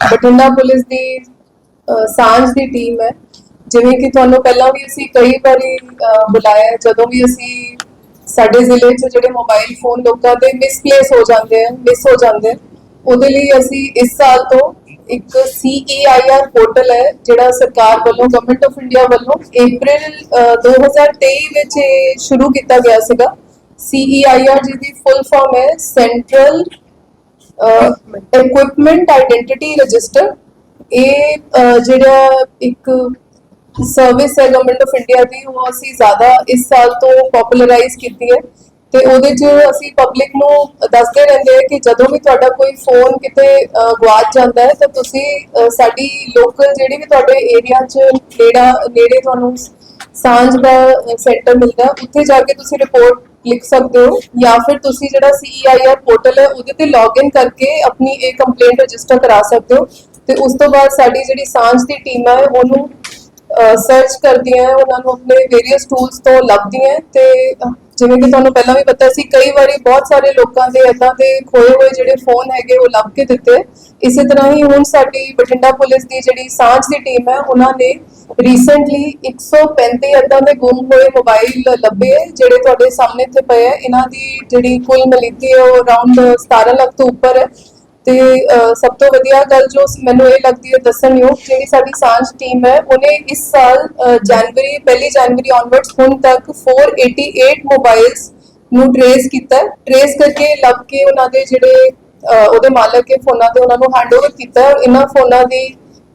Bathinda police ਦੀ ਸਾਂਝ ਦੀ team ਹੈ। ਜਿਵੇਂ ਕਿ ਤੁਹਾਨੂੰ ਪਹਿਲਾਂ ਵੀ ਅਸੀਂ ਕਈ ਵਾਰੀ ਬੁਲਾਇਆ ਜਦੋਂ ਵੀ ਅਸੀਂ ਸਾਡੇ ਜ਼ਿਲ੍ਹੇ 'ਚ ਜਿਹੜੇ ਮੋਬਾਈਲ ਫੋਨ ਲੋਕਾਂ ਦੇ ਮਿਸਪਲੇਸ ਹੋ ਜਾਂਦੇ ਹਨ ਮਿਸ ਹੋ ਜਾਂਦੇ ਉਹਦੇ ਲਈ ਅਸੀਂ ਇਸ ਸਾਲ ਤੋਂ ਇੱਕ CEIR ਪੋਰਟਲ ਹੈ ਜਿਹੜਾ ਸਰਕਾਰ ਵੱਲੋਂ ਗਵਰਨਮੈਂਟ ਆਫ ਇੰਡੀਆ ਵੱਲੋਂ April ਅਹ, 2023 ਵਿੱਚ ਇਹ ਸ਼ੁਰੂ ਕੀਤਾ ਗਿਆ ਸੀਗਾ। ਸੀਈਆਈਆਰ ਜੀ ਦੀ ਫੁੱਲ ਫਾਰਮ ਹੈ ਸੈਂਟਰਲ ਇਕਵਿਪਮੈਂਟ ਆਇਡੈਂਟੀਟੀ ਰਜਿਸਟਰ ਇਹ ਜਿਹੜਾ ਇੱਕ ਸਰਵਿਸ ਹੈ ਗਵਰਨਮੈਂਟ ਆਫ ਇੰਡੀਆ ਦੀ ਉਹ ਅਸੀਂ ਜ਼ਿਆਦਾ ਇਸ ਸਾਲ ਤੋਂ ਪਪੂਲਰਾਈਜ਼ ਕੀਤੀ ਹੈ ਤੇ ਉਹਦੇ 'ਚ ਅਸੀਂ ਪਬਲਿਕ ਨੂੰ ਦੱਸਦੇ ਰਹਿੰਦੇ ਹਾਂ ਕਿ ਜਦੋਂ ਵੀ ਤੁਹਾਡਾ ਕੋਈ ਫੋਨ ਕਿਤੇ ਅਹ, ਗਵਾਚ ਜਾਂਦਾ ਹੈ ਤਾਂ ਤੁਸੀਂ ਸਾਡੀ ਲੋਕਲ ਜਿਹੜੀ ਵੀ ਤੁਹਾਡੇ ਏਰੀਆ 'ਚ ਨੇੜਾ ਨੇੜੇ ਤੁਹਾਨੂੰ ਸਾਂਝ ਦਾ ਸੈਂਟਰ ਮਿਲਦਾ ਉੱਥੇ ਜਾ ਕੇ ਤੁਸੀਂ ਰਿਪੋਰਟ ਲਿਖ ਸਕਦੇ ਹੋ ਜਾਂ ਫਿਰ ਤੁਸੀਂ ਜਿਹੜਾ CEIR ਪੋਰਟਲ ਹੈ, ਉਹਦੇ ਤੇ ਲੌਗਇਨ ਕਰਕੇ ਆਪਣੀ ਇਹ ਕੰਪਲੇਂਟ ਰਜਿਸਟਰ ਕਰਾ ਸਕਦੇ ਹੋ ਤੇ ਉਸ ਤੋਂ ਬਾਅਦ ਸਾਡੀ ਜਿਹੜੀ ਸਾਂਝ ਦੀ ਟੀਮ ਹੈ, ਉਹਨੂੰ ਸਰਚ ਕਰਦੀਆਂ ਉਹਨਾਂ ਨੂੰ ਆਪਣੇ ਵੇਰੀਅਸ ਟੂਲਸ ਤੋਂ ਲੱਭਦੀਆਂ ਹੈ ਤੇ ਜਿਵੇਂ ਕਿ ਤੁਹਾਨੂੰ ਪਹਿਲਾਂ ਵੀ ਪਤਾ ਸੀ, ਕਈ ਵਾਰੀ ਬਹੁਤ ਸਾਰੇ ਲੋਕਾਂ ਦੇ ਏਦਾਂ ਦੇ ਖੋਏ ਹੋਏ ਜਿਹੜੇ ਫੋਨ ਹੈਗੇ ਉਹ ਲੱਭ ਕੇ ਦਿੱਤੇ। ਇਸੇ ਤਰ੍ਹਾਂ ਹੀ ਹੁਣ ਸਾਡੀ ਬਠਿੰਡਾ ਪੁਲਿਸ ਦੀ ਜਿਹੜੀ ਸਾਂਝ ਦੀ ਟੀਮ ਹੈ, ਉਹਨਾਂ ਨੇ ਰੀਸੈਂਟਲੀ 135 ਏਦਾਂ ਦੇ ਗੁੰਮ ਹੋਏ ਮੋਬਾਈਲ ਲੱਭੇ, ਜਿਹੜੇ ਤੁਹਾਡੇ ਸਾਹਮਣੇ ਇੱਥੇ ਪਏ ਹੈ ਇਹਨਾਂ ਦੀ ਜਿਹੜੀ ਕੁੱਲ ਮਿਲੀਤੀ ਹੈ ਉਹ ਅਰਾਊਂਡ 17 ਲੱਖ ਤੋਂ ਉੱਪਰ ਹੈ। ਤੇ ਸਭ ਤੋਂ ਵਧੀਆ ਗੱਲ ਜੋ ਮੈਨੂੰ ਇਹ ਲੱਗਦੀ ਹੈ ਦੱਸਣ ਯੋਗ ਜਿਹੜੀ ਸਾਡੀ ਸਾਂਝ ਟੀਮ ਹੈ ਉਹਨੇ ਇਸ ਸਾਲ ਅਹ, ਜਨਵਰੀ ਪਹਿਲੀ ਜਨਵਰੀ ਆਨਵਰਡਸ ਹੁਣ ਤੱਕ 488 ਮੋਬਾਈਲਸ ਨੂੰ ਟ੍ਰੇਸ ਕੀਤਾ ਟ੍ਰੇਸ ਕਰਕੇ ਲੱਭ ਕੇ ਉਹਨਾਂ ਦੇ ਜਿਹੜੇ ਉਹਦੇ ਮਾਲਕ ਹੈ ਫੋਨਾਂ ਤੇ ਉਹਨਾਂ ਨੂੰ ਹੈਂਡਓਵਰ ਕੀਤਾ ਔਰ ਇਹਨਾਂ ਫੋਨਾਂ ਦੀ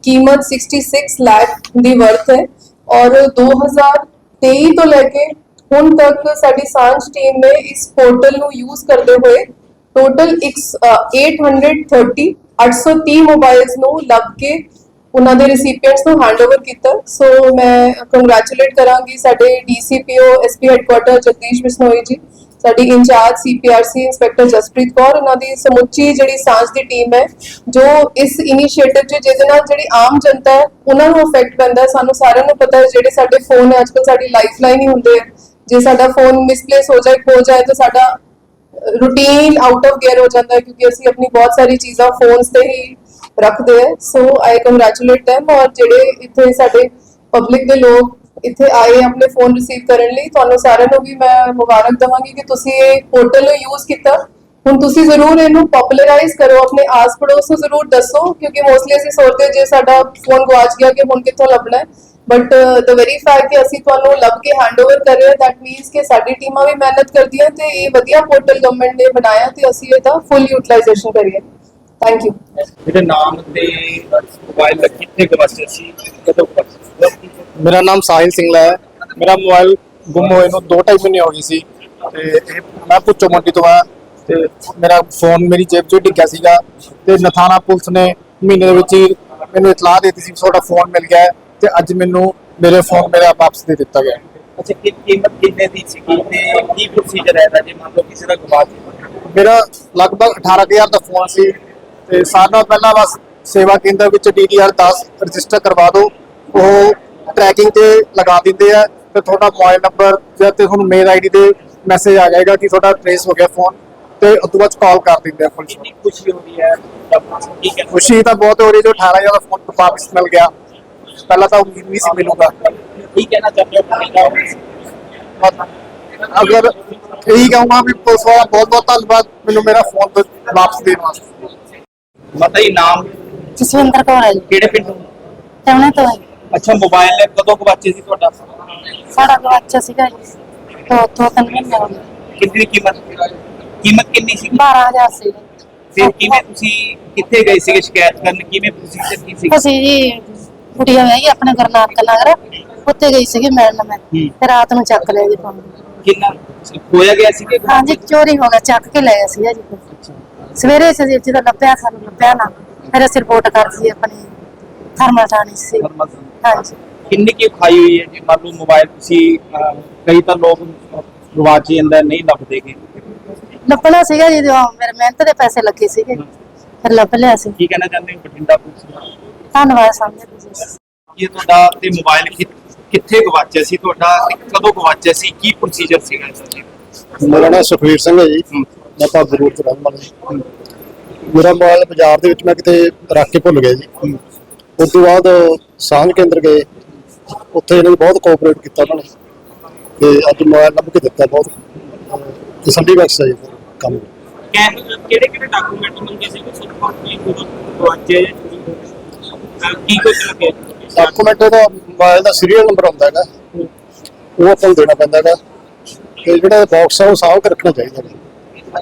ਕੀਮਤ 66 ਲੱਖ ਦੀ ਵਰਥ ਹੈ ਔਰ 2023 ਤੋਂ ਲੈ ਕੇ ਹੁਣ ਤੱਕ ਸਾਡੀ ਸਾਂਝ ਟੀਮ ਨੇ ਇਸ ਪੋਰਟਲ ਨੂੰ ਯੂਜ਼ ਕਰਦੇ ਹੋਏ ਟੋਟਲ 830 830 ਮੋਬਾਈਲਸ ਨੂੰ ਲੱਭ ਕੇ ਉਹਨਾਂ ਦੇ ਰੈਸਿਪੀਐਂਟਸ ਨੂੰ ਹੈਂਡਓਵਰ ਕੀਤਾ। ਸੋ ਮੈਂ ਕੰਗ੍ਰੈਚੁਲੇਟ ਕਰਾਂਗੀ ਸਾਡੇ DCPO SP headquarter Jagdish Bishnoi ji, ਸਾਡੀ incharge CPRC inspector Jaspreet Kaur, ਉਹਨਾਂ ਦੀ ਸਮੁੱਚੀ ਜਿਹੜੀ ਸਾਂਝ ਦੀ ਟੀਮ ਹੈ, ਜੋ ਇਸ ਇਨੀਸ਼ੀਏਟਿਵ 'ਚ, ਜਿਹਦੇ ਨਾਲ ਜਿਹੜੀ ਆਮ ਜਨਤਾ ਹੈ, ਉਹਨਾਂ ਨੂੰ ਅਫੈਕਟ ਪੈਂਦਾ ਸਾਨੂੰ ਸਾਰਿਆਂ ਨੂੰ ਪਤਾ ਹੈ, ਜਿਹੜੇ ਸਾਡੇ ਫੋਨ ਹੈ ਅੱਜਕੱਲ ਸਾਡੀ ਲਾਈਫਲਾਈਨ ਹੀ ਹੁੰਦੇ ਆ। ਜੇ ਸਾਡਾ ਫੋਨ ਮਿਸਪਲੇਸ ਹੋ ਜਾਏ, ਖੋ ਜਾਏ, ਤਾਂ ਸਾਡਾ ਰੂਟੀਨ ਆਊਟ ਆਫ ਗੇਅਰ ਹੋ ਜਾਂਦਾ ਹੈ ਕਿਉਂਕਿ ਅਸੀਂ ਆਪਣੀ ਬਹੁਤ ਸਾਰੀ ਚੀਜ਼ਾਂ ਫੋਨਸ ਤੇ ਹੀ ਰੱਖਦੇ ਹੈ। ਸੋ ਆਈ ਕੰਗ੍ਰੈਚੁਲੇਟ them ਔਰ ਜਿਹੜੇ ਇੱਥੇ ਸਾਡੇ ਪਬਲਿਕ ਦੇ ਲੋਕ ਇੱਥੇ ਆਏ ਆਪਣੇ ਫੋਨ ਰਿਸੀਵ ਕਰਨ ਲਈ, ਤੁਹਾਨੂੰ ਸਾਰਿਆਂ ਨੂੰ ਵੀ ਮੈਂ ਮੁਬਾਰਕ ਦਵਾਂਗੀ ਕਿ ਤੁਸੀਂ ਇਹ ਪੋਰਟਲ ਨੂੰ ਯੂਜ਼ ਕੀਤਾ। ਹੁਣ ਤੁਸੀਂ ਜ਼ਰੂਰ ਇਹਨੂੰ ਪਪੂਲਰਾਈਜ਼ ਕਰੋ, ਆਪਣੇ ਆਸ ਪੜੋਸ ਨੂੰ ਜ਼ਰੂਰ ਦੱਸੋ, ਕਿਉਂਕਿ ਮੋਸਟਲੀ ਅਸੀਂ ਸੋਚਦੇ ਜੇ ਸਾਡਾ ਫੋਨ ਗਵਾਚ ਗਿਆ ਕਿ ਹੁਣ ਕਿੱਥੋਂ ਲੱਭਣਾ ਹੈ। ਬਟ ਦ ਵੈਰੀ ਫੈਕਟ ਕਿ ਅਸੀਂ ਤੁਹਾਨੂੰ ਲੱਭ ਕੇ ਹੈਂਡਓਵਰ ਕਰ ਰਹੇ ਹਾਂ ਦੈਟ ਮੀਨਸ ਕਿ ਸਾਡੀ ਟੀਮਾਂ ਵੀ ਮਿਹਨਤ ਕਰਦੀਆਂ ਤੇ ਇਹ ਵਧੀਆ ਪੋਰਟਲ ਗਵਰਨਮੈਂਟ ਨੇ ਬਣਾਇਆ ਤੇ ਅਸੀਂ ਇਹਦਾ ਫੁੱਲ ਯੂਟਿਲਾਈਜੇਸ਼ਨ ਕਰੀਏ। ਥੈਂਕ ਯੂ ਮੇਰੇ ਨਾਮ ਤੇ ਮੋਬਾਈਲ ਦਾ ਕਿੱਥੇ ਗਵਾਚਿਆ ਸੀ? ਕਦੋਂ ਮੇਰਾ ਨਾਮ ਸਾਹਿਲ ਸਿੰਘਲਾ ਹੈ। ਮੇਰਾ ਮੋਬਾਈਲ ਗੁੰਮ ਹੋਏ ਨੂੰ 2.5 ਮਹੀਨੇ ਹੋ ਗਏ ਸੀ। ਤੇ ਇਹ ਮੈਂ ਪੁੱਛੋ ਮੰਡੀ ਤੋਂ ਆ ਤੇ ਮੇਰਾ ਫੋਨ ਮੇਰੀ ਜੇਬ 'ਚ ਡਿੱਗਿਆ ਸੀਗਾ। ਤੇ ਨਥਾਣਾ ਪੁਲਿਸ ਨੇ ਮਹੀਨੇ ਦੇ ਵਿੱਚ ਹੀ ਮੈਨੂੰ ਇਤਲਾਹ ਦਿੱਤੀ ਸੀ ਤੁਹਾਡਾ ਫੋਨ ਮਿਲ ਗਿਆ ਹੈ। ਤੇ ਅੱਜ ਮੈਨੂੰ ਮੇਰੇ ਫੋਨ ਮੇਰਾ ਵਾਪਸ ਦੇ ਦਿੱਤਾ ਗਿਆ। ਹੈ। ਅੱਛਾ ਕਿ ਕੀਮਤ ਕਿੰਨੇ ਦੀ ਸੀ ਤੇ ਕੀ ਪ੍ਰੋਸੀਜਰ ਹੈ ਇਹਦਾ? ਜੇ ਮੰਨ ਲਓ ਕਿਸੇ ਦਾ ਗਵਾਚ ਗਿਆ। ਮੇਰਾ ਲਗਭਗ 18000 ਦਾ ਫੋਨ ਸੀ ਤੇ ਸਾਰਿਆਂ ਨਾਲੋਂ ਪਹਿਲਾਂ ਬਸ ਸੇਵਾ ਕੇਂਦਰ ਵਿੱਚ DDR 10 ਰਜਿਸਟਰ ਕਰਵਾ ਦਿਓ। ਉਹ ਟਰੈਕਿੰਗ ਤੇ ਲਗਾ ਦਿੰਦੇ ਆ ਤੇ ਤੁਹਾਡਾ ਮੋਬਾਈਲ ਨੰਬਰ ਜਾਂ ਤੇ ਤੁਹਾਨੂੰ ਮੇਲ ਆਈਡੀ ਤੇ ਮੈਸੇਜ ਆ ਜਾਏਗਾ ਕਿ ਤੁਹਾਡਾ ਟ੍ਰੇਸ ਹੋ ਗਿਆ ਫੋਨ ਤੇ ਉਸ ਤੋਂ ਬਾਅਦ ਕਾਲ ਕਰ ਦਿੰਦੇ ਆ ਪੁਲਿਸ ਨੂੰ। ਕਿੰਨੀ ਖੁਸ਼ੀ ਹੁੰਦੀ ਹੈ ਖੁਸ਼ੀ ਤਾਂ ਬਹੁਤ ਹੋ ਰਹੀ ਜੋ 18000 ਦਾ ਫੋਨ ਵਾਪਸ ਮਿਲ ਗਿਆ। ਪਹਿਲਾਂ ਤਾਂ ਉਮੀਦ ਨਹੀਂ ਸੀ ਮਿਲੂਗਾ। ਕੀ ਕਹਿਣਾ ਚਾਹੁੰਦੇ ਹੋ ਅਗਰ ਇਹੀ ਕਹੂੰਗਾ ਵੀ ਪੁਲਿਸ ਵਾਲਾ ਬਹੁਤ ਬਹੁਤ ਧੰਨਵਾਦ। ਮੈਨੂੰ ਮੇਰਾ ਫੋਨ ਵਾਪਸ ਦੇਣ ਵਾਸਤੇ। ਮਤਾ ਹੀ ਨਾਮ? ਜਸਵਿੰਦਰ ਕੌਰ ਹੈ ਜੀ। ਕਿਹੜੇ ਪਿੰਡ ਤੋਂ? ਟਾਉਣੇ ਤੋਂ ਹੈ ਅੱਛਾ ਮੋਬਾਈਲ ਕਦੋਂ ਗਵਾਚੇ ਸੀ ਤੁਹਾਡਾ? ਸਾਡਾ ਬੱਚਾ ਸੀਗਾ ਜੀ। ਤੋਂ ਤੋਂ ਤਿੰਨ ਮਹੀਨੇ ਹੋ ਗਏ। ਕਿੰਨੀ ਕੀਮਤ? ਕੀਮਤ ਕਿੰਨੀ ਸੀ? 12000 ਸੀ। ਫਿਰ ਕਿਵੇਂ ਤੁਸੀਂ ਕਿੱਥੇ ਗਏ ਸੀਗੇ ਸ਼ਿਕਾਇਤ ਕਰਨ? ਕਿਵੇਂ ਪ੍ਰੋਸੀਜਰ ਕੀ ਸੀ ਅਸੀਂ ਜੀ ਕੁੜੀਆਂ ਵਿਆਹੀ ਆਪਣੇ ਗੁਰਨਾਨਕ ਨਗਰ ਉੱਥੇ ਗਈ ਸੀਗੀ ਮਿਲਣ ਮੈਂ। ਤੇ ਰਾਤ ਨੂੰ ਚੱਕ ਲਿਆ ਜੀ ਫੋਨ ਕਿੰਨਾ ਖੋਇਆ ਗਿਆ ਸੀ ਕਿ ਹਾਂਜੀ ਚੋਰੀ ਹੋ ਗਿਆ ਚੱਕ ਕੇ ਲੈ ਗਿਆ ਜੀ। ਸਵੇਰੇ ਅਸੀਂ ਜਦੋਂ ਲੱਭਿਆ ਸਾਨੂੰ ਲੱਭਿਆ ਨਾ ਫਿਰ ਅਸੀਂ ਰਿਪੋਰਟ ਕਰਤੀ ਆਪਣੀ ਥਰਮਲ ਥਾਣੇ ਸੀ। ਹਾਂਜੀ। ਕਿੰਨੀ ਕੀ ਖਾਈ ਹੋਈ ਹੈ ਜੀ? ਮੰਨ ਲਓ ਮੋਬਾਈਲ ਤੁਸੀਂ ਕਈ ਤਾਂ ਲੋਕ ਗਵਾਚ ਜਾਂਦਾ ਨਹੀਂ ਲੱਭਦੇਗੇ ਲੱਭਣਾ ਸੀਗਾ ਜੀ ਜਦੋਂ ਮੇਰੇ ਮਿਹਨਤ ਦੇ ਪੈਸੇ ਲੱਗੇ ਸੀਗੇ ਫਿਰ ਲੱਭ ਲਿਆ ਸੀ। ਕੀ ਕਹਿਣਾ ਚਾਹੁੰਦੇ ਹੋ ਬਠਿੰਡਾ ਪੁਲਿਸ ਧੰਨਵਾਦ ਸਮਝਦੇ ਜੀ ਇਹ ਤੁਹਾਡਾ ਤੇ ਮੋਬਾਈਲ ਕਿ- ਕਿੱਥੇ ਗਵਾਚਿਆ ਸੀ? ਤੁਹਾਡਾ ਤੇ ਕਦੋਂ ਗਵਾਚਿਆ ਸੀ? ਕੀ ਪ੍ਰੋਸੀਜਰ ਸੀਗਾ ਇਸ ਦਾ? ਮੇਰਾ ਨਾਮ ਸੁਖਵੀਰ ਸਿੰਘ ਹੈ ਜੀ। ਮੈਂ ਭਾਗੂ ਰੋਡ ਤੋਂ ਰਹਿਣ ਵਾਲਾ ਜੀ ਮੇਰਾ ਮੋਬਾਈਲ ਬਾਜ਼ਾਰ ਦੇ ਵਿੱਚ ਮੈਂ ਕਿਤੇ ਰੱਖ ਕੇ ਭੁੱਲ ਗਿਆ ਜੀ। ਉਸ ਤੋਂ ਬਾਅਦ ਸਾਂਝ ਕੇਂਦਰ ਗਏ। ਉੱਥੇ ਇਹਨਾਂ ਨੇ ਬਹੁਤ ਕੋਆਪਰੇਟ ਕੀਤਾ ਉਹਨਾਂ ਨੇ। ਤੇ ਅੱਜ ਮੋਬਾਈਲ ਲੱਭ ਕੇ ਦਿੱਤਾ ਬਹੁਤ। ਤਸੱਲੀ ਬਖਸ਼ ਹੈ ਜੀ ਕੰਮ। ਕਿਹੜੇ ਕਿਹੜੇ ਡਾਕੂਮੈਂਟ ਮੰਗੇ ਸੀ? ਕਿ ਕੀ ਚੋਰੀ ਹੋ ਗਿਆ ਕੀ ਕੁਝ ਲੱਗਿਆ ਡਾਕੂਮੈਂਟ ਦਾ ਮੋਬਾਈਲ ਦਾ ਸੀਰੀਅਲ ਨੰਬਰ ਹੁੰਦਾ ਹੈਗਾ। ਉਹ ਆਪਾਂ ਨੂੰ ਦੇਣਾ ਪੈਂਦਾ ਹੈਗਾ। ਤੇ ਜਿਹੜਾ ਬਾਕਸ ਆ ਉਹ ਸਾਂਭ ਕੇ ਰੱਖਣਾ ਚਾਹੀਦਾ ਹੈ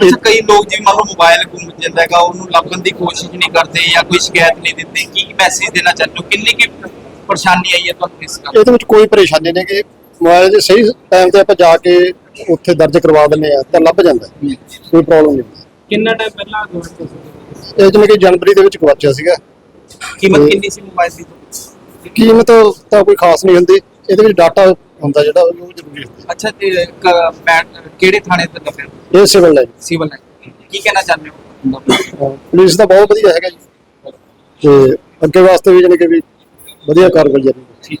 ਅੱਛਾ ਕਈ ਲੋਕ ਜਿਵੇਂ ਮੰਨ ਲਓ ਮੋਬਾਈਲ ਗੁੰਮ ਜਾਂਦਾ ਹੈਗਾ ਉਹਨੂੰ ਲੱਭਣ ਦੀ ਕੋਸ਼ਿਸ਼ ਨਹੀਂ ਕਰਦੇ ਜਾਂ ਕੋਈ ਸ਼ਿਕਾਇਤ ਨਹੀਂ ਦਿੰਦੇ। ਕੀ ਮੈਸੇਜ ਦੇਣਾ ਚਾਹੁੰਦੇ ਹੋ? ਕਿੰਨੀ ਕੀ ਪਰੇਸ਼ਾਨੀ ਆਈ ਹੈ ਤੁਹਾਨੂੰ ਇਸ ਗੱਲ ਇਹਦੇ ਵਿੱਚ ਕੋਈ ਪਰੇਸ਼ਾਨੀ ਨਹੀਂ ਕਿ ਮੋਬਾਈਲ ਜੇ ਸਹੀ ਟਾਈਮ ਤੇ ਆਪਾਂ ਜਾ ਕੇ ਉੱਥੇ ਦਰਜ ਕਰਵਾ ਦਿੰਦੇ ਆ ਤਾਂ ਲੱਭ ਜਾਂਦਾ ਹੈ। ਕੋਈ ਪ੍ਰੋਬਲਮ ਨਹੀਂ। ਕਿੰਨਾ ਟਾਈਮ ਪਹਿਲਾਂ ਗਵਾਚਿਆ ਸੀ ਇਹ ਜਿਵੇਂ ਕਿ ਜਨਵਰੀ ਦੇ ਵਿੱਚ ਗਵਾਚਿਆ ਸੀਗਾ। ਕੀਮਤ ਕਿੰਨੀ ਸੀ ਮੋਬਾਈਲ ਦੀ? ਕੀਮਤ ਤਾਂ ਕੋਈ ਖਾਸ ਨਹੀਂ ਹੁੰਦੀ। ਇਹਦੇ ਵਿੱਚ ਡਾਟਾ ਹੁੰਦਾ ਜਿਹੜਾ ਉਹ ਜ਼ਰੂਰੀ ਹੁੰਦਾ ਅੱਛਾ ਤੇ ਕ- ਕਿਹੜੇ ਥਾਣੇ ਤੇ ਲੱਭਿਆ ਇਹ ਸਿਵਲ ਹੈ ਸਿਵਲ ਹੈ ਕੀ ਕਹਿਣਾ ਚਾਹੁੰਦੇ ਹੋ? ਪੁਲਿਸ ਦਾ ਬਹੁਤ ਵਧੀਆ ਹੈਗਾ ਜੀ। ਤੇ ਅੱਗੇ ਵਾਸਤੇ ਵੀ ਜਾਣੀ ਕਿ ਵੀ ਵਧੀਆ ਕਾਰਗੁਜ਼ਾਰੀ ਹੈ